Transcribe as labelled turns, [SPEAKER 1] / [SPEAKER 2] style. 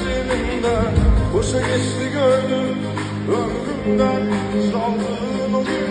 [SPEAKER 1] elimden Boşa geçti gördüm ömrümden Çaldığın o gün